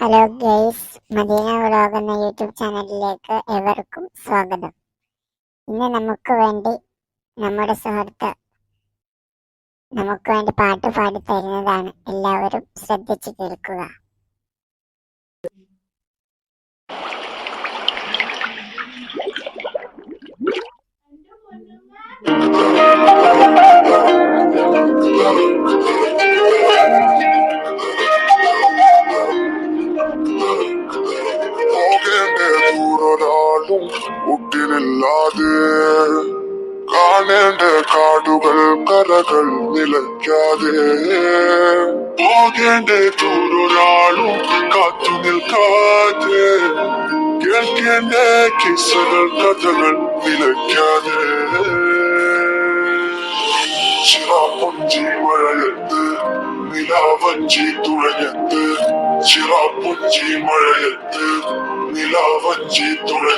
Hello guys Madina vlog എന്ന YouTube ചാനലിലേക്ക് എവർക്കും സ്വാഗതം. ഇന്ന് നമുക്ക് വേണ്ടി നമ്മുടെ സുഹൃത്ത് നമുക്ക് വേണ്ടി പാട്ട് പാടി തരുന്നതാണ്. എല്ലാവരും ശ്രദ്ധിച്ചു കേൾക്കുക. ദൂരൊരാളും ഒട്ടിനില്ലാതെ കാണേണ്ട കാടുകൾ കരകൾ നിലയ്ക്കാതെ പോകേണ്ട ദൂരൊരാളും കാത്തു നിൽക്കാതെ കേൾക്കേണ്ട കിസ്സകൾ കഥകൾ നിലയ്ക്കാതെ ചിറാപ്പൊഞ്ചി മഴയത്ത് നിലാവഞ്ചി തുഴഞ്ഞത്ത് ചിറാപ്പൊഞ്ചി മഴയത്ത് നിലാവഞ്ചി തുഴഞ്ഞത്ത്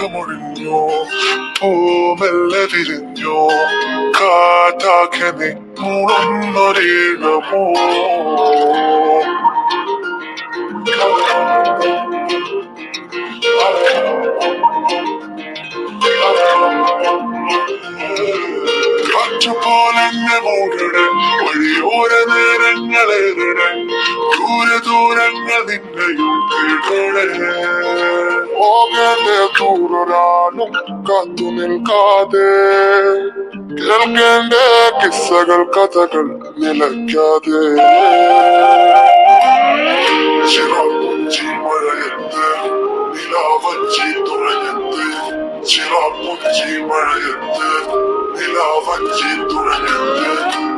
കാർമേഘമൊഴിഞ്ഞോ ഓ മെല്ലെ കാറ്റാകെ നീ മൂളുന്നൊരീണമോ കാറ്റുപോലെന്നെ മൂടണേ വഴിയോര നേരങ്ങളേറിടെ ദൂര നിന്നെയും തേടണേ പോകേണ്ട ദൂരൊരാളും കാത്തു നിൽക്കാതെ. കേൾക്കേണ്ട കിസ്സകൾ കഥകൾ നിലയ്ക്കാതെ. ചിറാപ്പുഞ്ചി മഴയത്ത് നിലാവഞ്ചി തുഴഞ്ഞത്ത് ചിറാപ്പുഞ്ചി മഴയത്ത് നിലാവഞ്ചി തുഴഞ്ഞത്ത്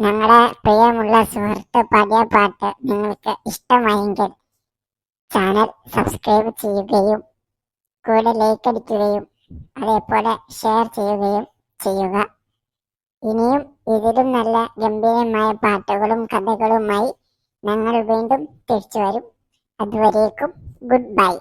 ഞങ്ങളുടെ പ്രിയമുള്ള സുഹൃത്ത് പാടിയ പാട്ട് നിങ്ങൾക്ക് ഇഷ്ടമായെങ്കിൽ ചാനൽ സബ്സ്ക്രൈബ് ചെയ്യുകയും കൂടെ ലൈക്ക് അടിക്കുകയും അതേപോലെ ഷെയർ ചെയ്യുകയും ചെയ്യുക. ഇനിയും ഇതിലും നല്ല ഗംഭീരമായ പാട്ടുകളും കഥകളുമായി ഞങ്ങൾ വീണ്ടും തിരിച്ചു വരും. അതുവരേക്കും ഗുഡ് ബൈ